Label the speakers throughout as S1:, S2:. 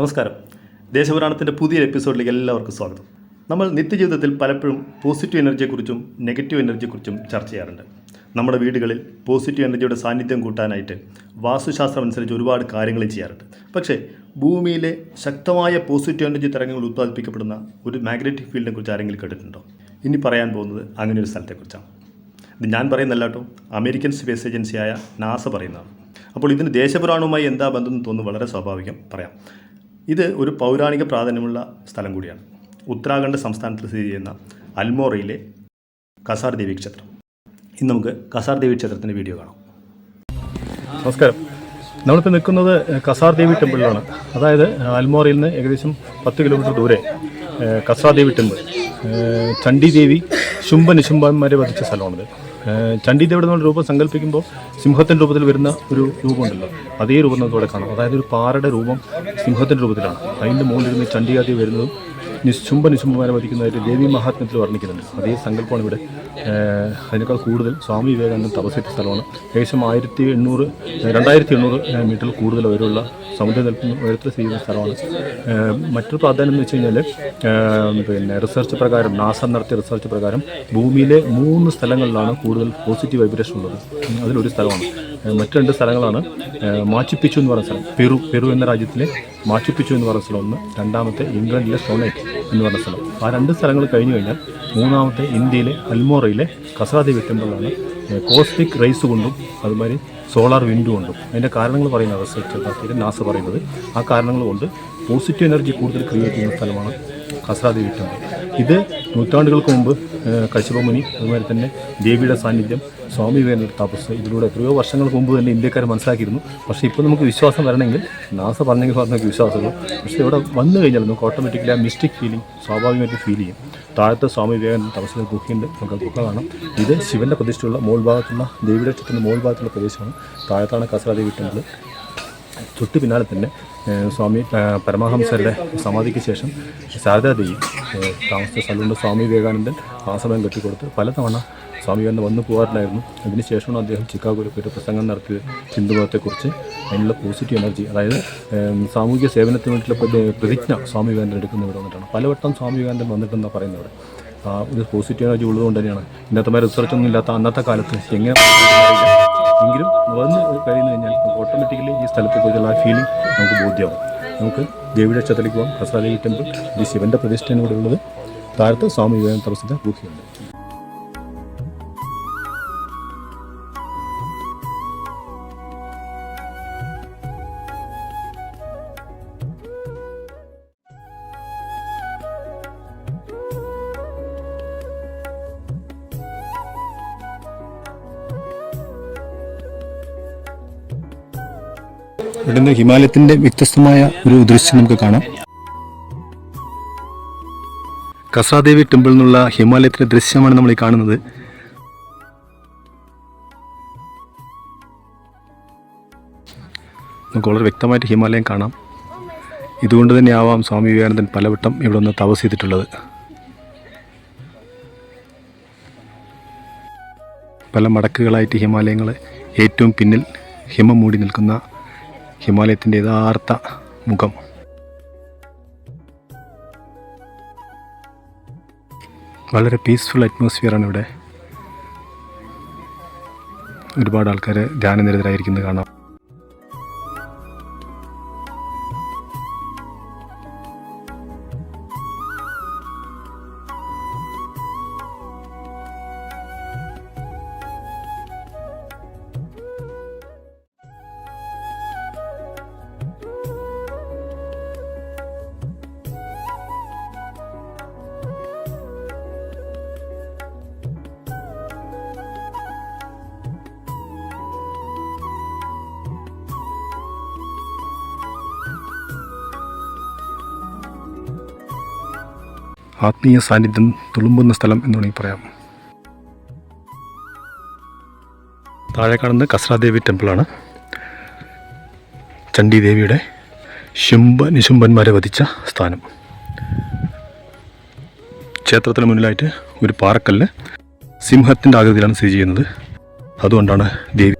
S1: നമസ്കാരം. ദേശപുരാണത്തിന്റെ പുതിയ എപ്പിസോഡിലേക്ക് എല്ലാവർക്കും സ്വാഗതം. നമ്മൾ നിത്യജീവിതത്തിൽ പലപ്പോഴും പോസിറ്റീവ് എനർജിയെക്കുറിച്ചും നെഗറ്റീവ് എനർജിയെക്കുറിച്ചും ചർച്ച ചെയ്യാറുണ്ട്. നമ്മുടെ വീടുകളിൽ പോസിറ്റീവ് എനർജിയുടെ സാന്നിധ്യം കൂട്ടാനായിട്ട് വാസ്തുശാസ്ത്രം അനുസരിച്ച് ഒരുപാട് കാര്യങ്ങൾ ചെയ്യാറുണ്ട്. പക്ഷേ ഭൂമിയിലെ ശക്തമായ പോസിറ്റീവ് എനർജി തരംഗങ്ങൾ ഉത്പാദിപ്പിക്കപ്പെടുന്ന ഒരു മാഗ്നറ്റിക് ഫീൽഡിനെ കുറിച്ച് ആരെങ്കിലും കേട്ടിട്ടുണ്ടോ? ഇനി പറയാൻ പോകുന്നത് അങ്ങനെ ഒരു സ്ഥലത്തെക്കുറിച്ചാണ്. ഇത് ഞാൻ പറയുന്നല്ല കേട്ടോ. അമേരിക്കൻ സ്പേസ് ഏജൻസിയായ നാസ പറയുന്നതാണ്. അപ്പോൾ ഇതിന് ദേശപുരാണവുമായി എന്താ ബന്ധം എന്ന് തോന്നുന്നു വളരെ സ്വാഭാവികം പറയാം. ഇത് ഒരു പൗരാണിക പ്രാധാന്യമുള്ള സ്ഥലം കൂടിയാണ്. ഉത്തരാഖണ്ഡ് സംസ്ഥാനത്തിൽ സ്ഥിതി ചെയ്യുന്ന അൽമോറയിലെ കസാർ ദേവി ക്ഷേത്രം. ഇന്ന് നമുക്ക് കസാർ ദേവി ക്ഷേത്രത്തിന്റെ വീഡിയോ കാണാം. നമസ്കാരം. നമ്മളിപ്പോൾ നിൽക്കുന്നത് കസാർ ദേവി ടെമ്പിളിലാണ്. അതായത് അൽമോറയിൽ നിന്ന് ഏകദേശം പത്ത് കിലോമീറ്റർ ദൂരെ കസാർ ദേവി ടെമ്പിൾ. ഏഹ്, ചണ്ഡി ദേവി ശുംഭ നിശുംഭന്മാരെ വധിച്ച സ്ഥലമാണിത്. ഏഹ്, ചണ്ഡി ദേവിയുടെ നമ്മൾ രൂപം സങ്കല്പിക്കുമ്പോൾ സിംഹത്തിന്റെ രൂപത്തിൽ വരുന്ന ഒരു രൂപമുണ്ടല്ലോ. അതേ രൂപം നമുക്ക് ഇവിടെ കാണാം. അതായത് ഒരു പാറയുടെ രൂപം സിംഹത്തിന്റെ രൂപത്തിലാണ്. അതിന്റെ മുകളിലിരുന്ന് ചണ്ഡിയാദി വരുന്നതും നിശുംഭ നിശുംഭമാരെ വധിക്കുന്നതായിട്ട് ദേവി മഹാത്മ്യത്തിൽ വർണിക്കുന്നുണ്ട്. അതേ സങ്കല്പമാണ് ഇവിടെ അതിനേക്കാൾ കൂടുതൽ സ്വാമി വിവേകാനന്ദൻ തപസ്സേറ്റ സ്ഥലമാണ്. ഏകദേശം ആയിരത്തി എണ്ണൂറ് രണ്ടായിരത്തി എണ്ണൂറ് മീറ്ററിൽ കൂടുതൽ ഉയരമുള്ള സമുദ്രനിരപ്പിന് ഉയരത്തിൽ സ്ഥിതി ചെയ്യുന്ന സ്ഥലമാണ്. മറ്റൊരു പ്രാധാന്യം എന്ന് വെച്ച് കഴിഞ്ഞാൽ പിന്നെ റിസർച്ച് പ്രകാരം നാസ നടത്തിയ റിസർച്ച് പ്രകാരം ഭൂമിയിലെ മൂന്ന് സ്ഥലങ്ങളിലാണ് കൂടുതൽ പോസിറ്റീവ് വൈബ്രേഷൻ ഉള്ളത്. അതിലൊരു സ്ഥലമാണ് മറ്റ് രണ്ട് സ്ഥലങ്ങളാണ്. മാച്ചുപിച്ചു എന്ന് പറയുന്ന സ്ഥലം. പെറു പെറു എന്ന രാജ്യത്തിലെ മാച്ചുപ്പിച്ചു എന്ന് പറയുന്ന സ്ഥലം ഒന്ന് രണ്ടാമത്തെ ഇംഗ്ലണ്ടിലെ സോണേറ്റ് എന്ന് പറയുന്ന സ്ഥലം. ആ രണ്ട് സ്ഥലങ്ങൾ കഴിഞ്ഞു കഴിഞ്ഞാൽ മൂന്നാമത്തെ ഇന്ത്യയിലെ അൽമോറയിലെ കസാദി ടെമ്പിളാണ് കോസ്മിക് റൈസ് കൊണ്ടും അതുമാതിരി സോളാർ വിൻഡ് കൊണ്ടും. അതിന്റെ കാരണങ്ങൾ പറയുന്ന റിസർച്ച് നാസ പറയുന്നത്. ആ കാരണങ്ങൾ കൊണ്ട് പോസിറ്റീവ് എനർജി കൂടുതൽ ക്രിയേറ്റ് ചെയ്യുന്ന സ്ഥലമാണ് കസാദി ടെമ്പിൾ. ഇത് നൂറ്റാണ്ടുകൾക്ക് മുമ്പ് കശുപമുനി അതുമാതിരി തന്നെ ദേവിയുടെ സാന്നിധ്യം സ്വാമി വിവേകാനന്ദ തപസ് ഇതിലൂടെ എത്രയോ വർഷങ്ങൾക്ക് മുമ്പ് തന്നെ ഇന്ത്യക്കാർ മനസ്സിലാക്കിയിരുന്നു. പക്ഷേ ഇപ്പോൾ നമുക്ക് വിശ്വാസം വരണമെങ്കിൽ നാസ പറഞ്ഞെങ്കിൽ പറഞ്ഞൊക്കെ വിശ്വാസമുള്ളൂ. പക്ഷേ ഇവിടെ വന്നു കഴിഞ്ഞാൽ നമുക്ക് ഓട്ടോമാറ്റിക്കലി ആ മിസ്റ്റിക് ഫീലിംഗ് സ്വാഭാവികമായിട്ട് ഫീൽ ചെയ്യും. താഴത്തെ സ്വാമി വിവേകാനന്ദ തപസ്സിലെ ഗുഹയുണ്ട്. നമുക്ക് ഗുഹ കാണാം. ഇത് ശിവന്റെ പ്രതിഷ്ഠയുള്ള മോൾ ഭാഗത്തുള്ള ദേവിയുടെ ചുറ്റുന്ന മോൾ ഭാഗത്തുള്ള പ്രദേശമാണ്. താഴത്താണ് കസറാദേവി ടെമ്പിൾ തൊട്ട് പിന്നാലെ തന്നെ സ്വാമി പരമഹംസരുടെ സമാധിക്ക് ശേഷം ശാരദാദേവി താമസ സ്ഥലമുണ്ട് സ്വാമി വിവേകാനന്ദൻ ആ സമയം കെട്ടിക്കൊടുത്ത് പലതവണ സ്വാമി വിവേകാനന്ദൻ വന്നു പോകാറില്ലായിരുന്നു അതിനുശേഷമാണ് അദ്ദേഹം ചിക്കാഗോയിൽ പോയിട്ട് പ്രസംഗം നടത്തിയത്. ഹിന്ദുമതത്തെക്കുറിച്ച് അതിനുള്ള പോസിറ്റീവ് എനർജി അതായത് സാമൂഹിക സേവനത്തിന് വേണ്ടിയിട്ടുള്ള പ്രതിജ്ഞ സ്വാമി വിവേകാനന്ദൻ എടുക്കുന്നവർ വന്നിട്ടാണ്. പലവട്ടം സ്വാമി വിവേകാനന്ദൻ വന്നിട്ടെന്നാണ് പറയുന്നത് ഒരു പോസിറ്റീവ് എനർജി ഉള്ളതുകൊണ്ട് തന്നെയാണ്. ഇന്നത്തെ മാതിരി റിസർച്ച് ഒന്നും ഇല്ലാത്ത അന്നത്തെ കാലത്ത് എങ്ങനെ എങ്കിലും വന്ന് കഴിഞ്ഞു കഴിഞ്ഞാൽ ഓട്ടോമാറ്റിക്കലി ഈ സ്ഥലത്തെക്കുറിച്ചുള്ള ആ ഫീലിംഗ് നമുക്ക് ബോധ്യമാവും നമുക്ക് ദേവിയുടെ ക്ഷേത്രത്തിലേക്ക് പോകാം കസാദേവി ടെമ്പിൾ ഈ ശിവന്റെ പ്രതിഷ്ഠയാണ് ഉള്ളത്. താഴത്ത് സ്വാമി വിവേകാനന്ദ തപസ്സിന്റെ ഗുഹയുണ്ട്. ഇവിടുന്ന് ഹിമാലയത്തിന്റെ വ്യത്യസ്തമായ ഒരു ദൃശ്യം നമുക്ക് കാണാം. കസാദേവി ടെമ്പിൾ എന്നുള്ള ഹിമാലയത്തിലെ ദൃശ്യമാണ് നമ്മൾ ഈ കാണുന്നത്. നമുക്ക് വളരെ വ്യക്തമായിട്ട് ഹിമാലയം കാണാം. ഇതുകൊണ്ട് തന്നെ ആവാം സ്വാമി വിവേകാനന്ദൻ പലവട്ടം ഇവിടെ ഒന്ന് തപസ് ചെയ്തിട്ടുള്ളത്. പല മടക്കുകളായിട്ട് ഹിമാലയങ്ങൾ ഏറ്റവും പിന്നിൽ ഹിമം മൂടി നിൽക്കുന്ന ഹിമാലയത്തിന്റെ യഥാർത്ഥ മുഖം. വളരെ പീസ്ഫുൾ അറ്റ്മോസ്ഫിയറാണ് ഇവിടെ. ഒരുപാട് ആൾക്കാർ ധ്യാനനിരതരായിരിക്കുന്നത് കാണാം. ആത്മീയ സാന്നിധ്യം തുളുമ്പുന്ന സ്ഥലം എന്ന് വേണമെങ്കിൽ പറയാം. താഴെ കാണുന്നത് കസ്രാദേവി ടെമ്പിളാണ്. ചണ്ഡീദേവിയുടെ ശുംഭ നിശുംഭന്മാരെ വധിച്ച സ്ഥാനം. ക്ഷേത്രത്തിന് മുന്നിലായിട്ട് ഒരു പാറക്കല്ല് സിംഹത്തിന്റെ ആകൃതിയിലാണ് സ്ഥിതി ചെയ്യുന്നത്. അതുകൊണ്ടാണ് ദേവി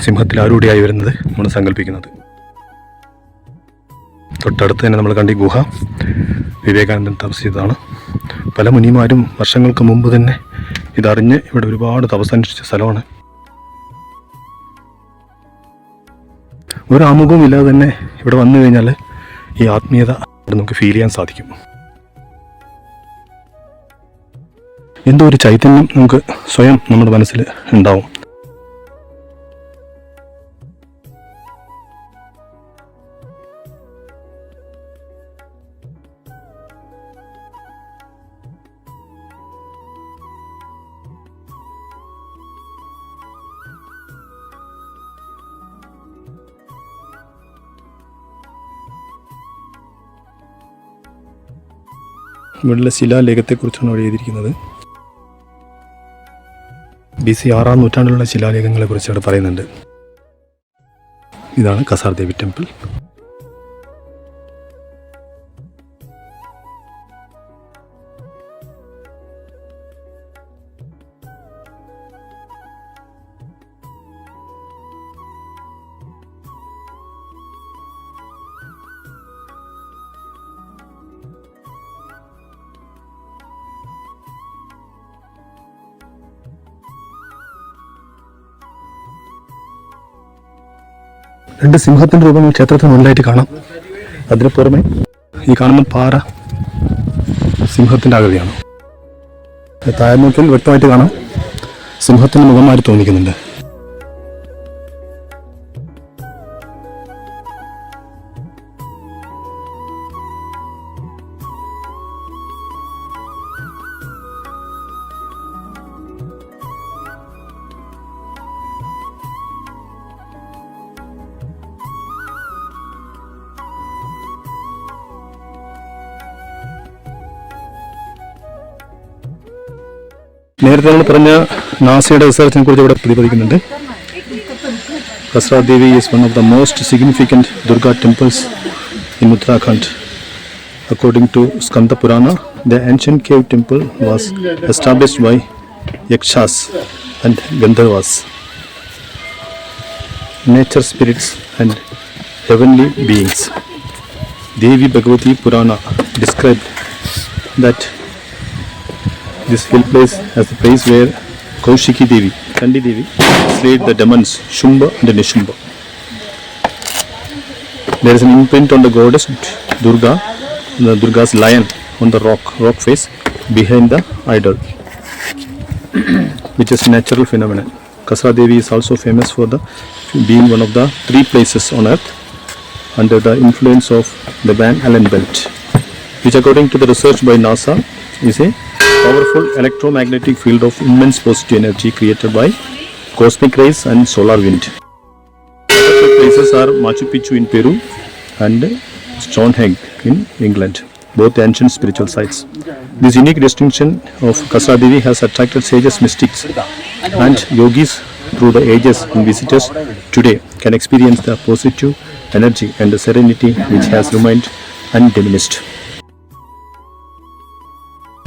S1: സിംഹത്തിൽ ആരൂടെയായി വരുന്നത് നമ്മൾ സങ്കല്പിക്കുന്നത്. തൊട്ടടുത്ത് തന്നെ നമ്മൾ കണ്ടി ഗുഹ വിവേകാനന്ദൻ തപസ് പല മുനിമാരും വർഷങ്ങൾക്ക് മുമ്പ് തന്നെ ഇതറിഞ്ഞ് ഇവിടെ ഒരുപാട് തപസനുഷ്ഠിച്ച സ്ഥലമാണ്. ഒരു ആമുഖവും ഇല്ലാതെ തന്നെ ഇവിടെ വന്നു കഴിഞ്ഞാൽ ഈ ആത്മീയത നമുക്ക് ഫീൽ ചെയ്യാൻ സാധിക്കും. എന്തോ ഒരു ചൈതന്യം നമുക്ക് സ്വയം നമ്മുടെ മനസ്സിൽ ഉണ്ടാവും. ഇവിടെയുള്ള ശിലാലേഖത്തെക്കുറിച്ചാണ് അവിടെ എഴുതിയിരിക്കുന്നത്. ബി സി ആറാം നൂറ്റാണ്ടിലുള്ള ശിലാലേഖങ്ങളെ കുറിച്ച് അവിടെ പറയുന്നുണ്ട്. ഇതാണ് കസാർ ദേവി ടെമ്പിൾ. രണ്ട് സിംഹത്തിന്റെ രൂപങ്ങൾ ക്ഷേത്രത്തിന് മുന്നിലായിട്ട് കാണാം. അതിന് പുറമെ ഈ കാണുന്ന പാറ സിംഹത്തിന്റെ ആകൃതിയാണ് താഴെ നോക്കിയാൽ വ്യക്തമായിട്ട് കാണാം. സിംഹത്തിന്റെ മുഖമായിട്ട് തോന്നിക്കുന്നുണ്ട്. നേരത്തെ നമ്മൾ പറഞ്ഞ നാസയുടെ റിസർച്ചിനെ കുറിച്ച് ഇവിടെ പ്രതിപാദിക്കുന്നുണ്ട് Kasar Devi is one of the most significant Durga temples in Uttarakhand according to Skanda Purana the ancient cave temple was established by yakshas and gandharvas nature spirits and heavenly beings devi bhagavati purana described that this hill place as the place where Kaushiki Devi, Kandi Devi, slayed the demons Shumba and Nishumba. There is an imprint on the goddess Durga, the Durga's lion on the rock, rock face behind the idol, which is a natural phenomenon. Kasra Devi is also famous for the being one of the three places on earth under the influence of the Van Allen belt, which according to the research by NASA is a powerful electromagnetic field of immense positive energy created by cosmic rays and solar wind. Other places are Machu Picchu in Peru and Stonehenge in England, both ancient spiritual sites. This unique distinction of Kasra Devi has attracted sages, mystics, and yogis through the ages, and visitors today can experience the positive energy and the serenity which has remained undiminished.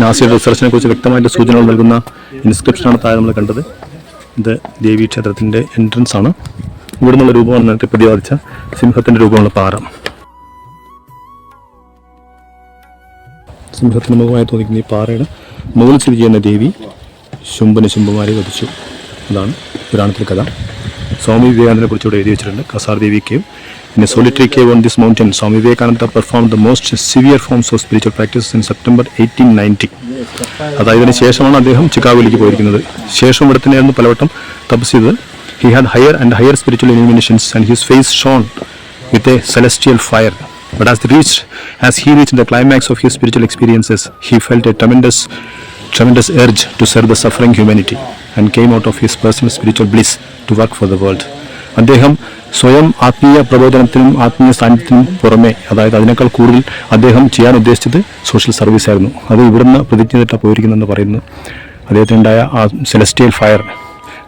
S1: നാസിയുടെ റിസർച്ചിനെ കുറിച്ച് വ്യക്തമായിട്ട് സൂചനകൾ നൽകുന്ന ഇൻസ്ക്രിപ്ഷനാണ് താഴെ നമ്മൾ കണ്ടത്. ഇത് ദേവി ക്ഷേത്രത്തിന്റെ എൻട്രൻസ് ആണ്. ഇവിടെ നിന്നുള്ള രൂപമാണ് നേരത്തെ പ്രതിപാദിച്ച സിംഹത്തിന്റെ രൂപമുള്ള പാറ. സിംഹത്തിന് മുഖമായി തോന്നിക്കുന്ന ഈ പാറയുടെ മുകളിൽ സ്ഥിതി ചെയ്യുന്ന ദേവി ശുംഭന് ശുംഭമാരെ വധിച്ചു. അതാണ് പുരാണത്തിലെ കഥ. സ്വാമി വിവേകാനന്ദനെ കുറിച്ച് ഇവിടെ എഴുതി വെച്ചിട്ടുണ്ട്. Kasar Devi cave In a solitary cave on this mountain, Swami Vivekananda performed the most severe forms of spiritual practice in September 1890. അതായത് ഇതിന് ശേഷമാണ് അദ്ദേഹം ചിക്കാഗോയിലേക്ക് പോയിരിക്കുന്നത് ശേഷം ഇവിടെ തന്നെയായിരുന്നു പലവട്ടം തപസ് ചെയ്തത് he had higher and higher spiritual illuminations and his face shone with a celestial fire but as reached as he reached the climax of his spiritual experiences, he felt a tremendous, tremendous urge to serve the suffering humanity and came out of his personal spiritual bliss to work for the world. അദ്ദേഹം സ്വയം ആത്മീയ പ്രബോധനത്തിനും ആത്മീയ സാന്നിധ്യത്തിനും പുറമെ അതായത് അതിനേക്കാൾ കൂടുതൽ അദ്ദേഹം ചെയ്യാൻ ഉദ്ദേശിച്ചത് സോഷ്യൽ സർവീസ് ആയിരുന്നു. അത് ഇവിടുന്ന് പ്രതിജ്ഞ ചെയ്തിട്ടാണ് പോയിരിക്കുന്നതെന്ന് പറയുന്നു. അദ്ദേഹത്തിനുണ്ടായ ആ സെലസ്റ്റിയൽ ഫയർ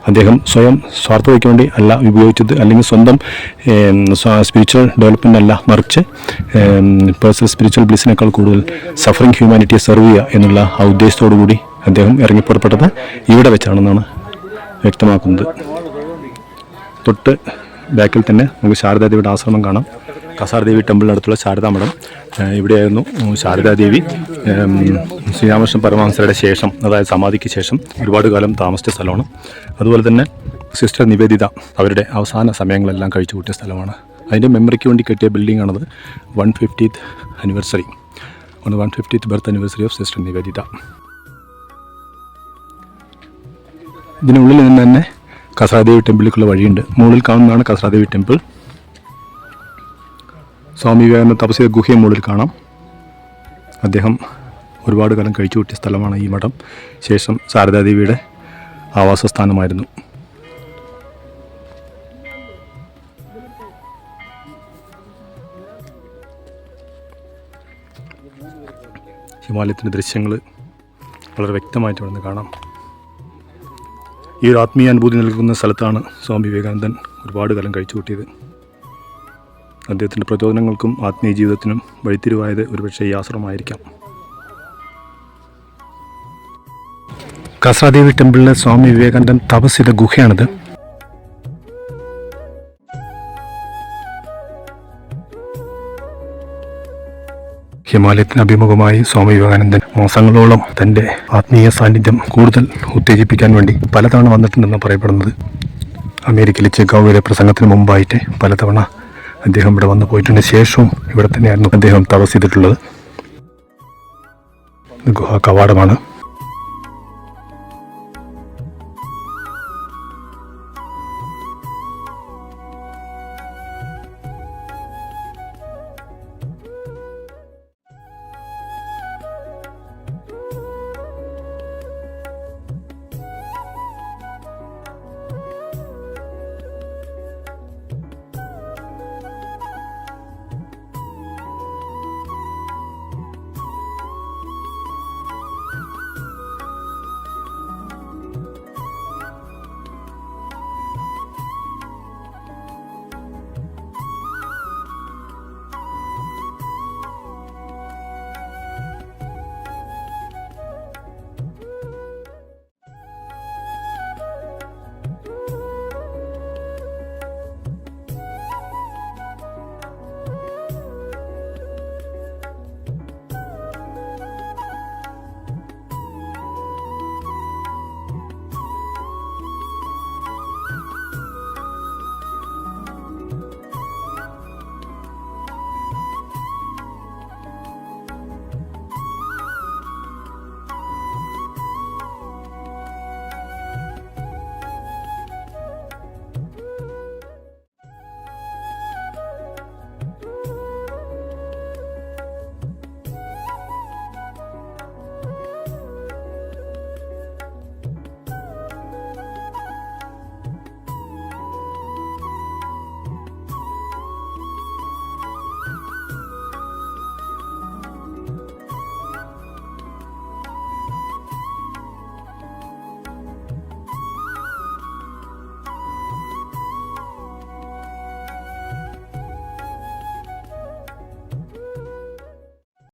S1: അദ്ദേഹം സ്വയം സ്വാർത്ഥതയ്ക്ക് വേണ്ടി അല്ല ഉപയോഗിച്ചത് അല്ലെങ്കിൽ സ്വന്തം സ്പിരിച്വൽ ഡെവലപ്മെന്റ് അല്ല മറിച്ച് പേഴ്സണൽ സ്പിരിച്വൽ ബ്ലിസിനേക്കാൾ കൂടുതൽ സഫറിങ് ഹ്യൂമാനിറ്റിയെ സെർവ് ചെയ്യുക എന്നുള്ള ആ ഉദ്ദേശത്തോടു കൂടി അദ്ദേഹം ഇറങ്ങിപ്പുറപ്പെട്ടത് ഇവിടെ വെച്ചാണെന്നാണ് വ്യക്തമാക്കുന്നത്. തൊട്ട് ബാക്കിൽ തന്നെ നമുക്ക് ശാരദാദേവിയുടെ ആശ്രമം കാണാം.
S2: കസാർദേവി ടെമ്പിളിനടുത്തുള്ള ശാരദാമഠം ഇവിടെയായിരുന്നു ശാരദാദേവി ശ്രീരാമകൃഷ്ണ പരമഹംസരുടെ ശേഷം അതായത് സമാധിക്ക് ശേഷം ഒരുപാട് കാലം താമസിച്ച സ്ഥലമാണ്. അതുപോലെ തന്നെ സിസ്റ്റർ നിവേദിത അവരുടെ അവസാന സമയങ്ങളെല്ലാം കഴിച്ചു കൂട്ടിയ സ്ഥലമാണ്. അതിന്റെ മെമ്മറിക്ക് വേണ്ടി കെട്ടിയ ബിൽഡിംഗ് ആണത് one fiftieth anniversary on one fiftieth birth anniversary of sister Nivedita. ഇതിനുള്ളിൽ നിന്ന് തന്നെ കസാദേവി ടെമ്പിളിലേക്കുള്ള വഴിയുണ്ട്. മുകളിൽ കാണുന്നതാണ് കസാദേവി ടെമ്പിൾ. സ്വാമി വിവേകാനന്ദ തപസ് ചെയ്ത ഗുഹയെ മുകളിൽ കാണാം. അദ്ദേഹം ഒരുപാട് കാലം കഴിച്ചു കൂട്ടിയ സ്ഥലമാണ് ഈ മഠം. ശേഷം ശാരദാദേവിയുടെ ആവാസസ്ഥാനമായിരുന്നു. ഹിമാലയത്തിന്റെ ദൃശ്യങ്ങൾ വളരെ വ്യക്തമായിട്ട് ഇവിടെ നിന്ന് കാണാം. ഈ ഒരു ആത്മീയ അനുഭൂതി നൽകുന്ന സ്ഥലത്താണ് സ്വാമി വിവേകാനന്ദൻ ഒരുപാട് കാലം കഴിച്ചു കൂട്ടിയത്. അദ്ദേഹത്തിന്റെ പ്രചോദനങ്ങൾക്കും ആത്മീയ ജീവിതത്തിനും വഴിത്തിരിവായത് ഒരുപക്ഷെ ഈ ആശ്രമമായിരിക്കാം. കസ്രാദേവി ടെമ്പിളിലെ സ്വാമി വിവേകാനന്ദൻ തപസ് ചെയ്ത ഗുഹയാണിത്. ഹിമാലയത്തിന് അഭിമുഖമായി സ്വാമി വിവേകാനന്ദൻ മാസങ്ങളോളം തന്റെ ആത്മീയ സാന്നിധ്യം കൂടുതൽ ഉത്തേജിപ്പിക്കാൻ വേണ്ടി പലതവണ വന്നിട്ടുണ്ടെന്ന് പറയപ്പെടുന്നത്. അമേരിക്കയിലെ ചിക്കാഗോയിലെ പ്രസംഗത്തിന് മുമ്പായിട്ട് പലതവണ അദ്ദേഹം ഇവിടെ വന്നു പോയിട്ടുണ്ട്. ശേഷവും ഇവിടെ തന്നെയായിരുന്നു അദ്ദേഹം തപസ് ചെയ്തിട്ടുള്ളത്. ഗുഹാ കവാടമാണ്.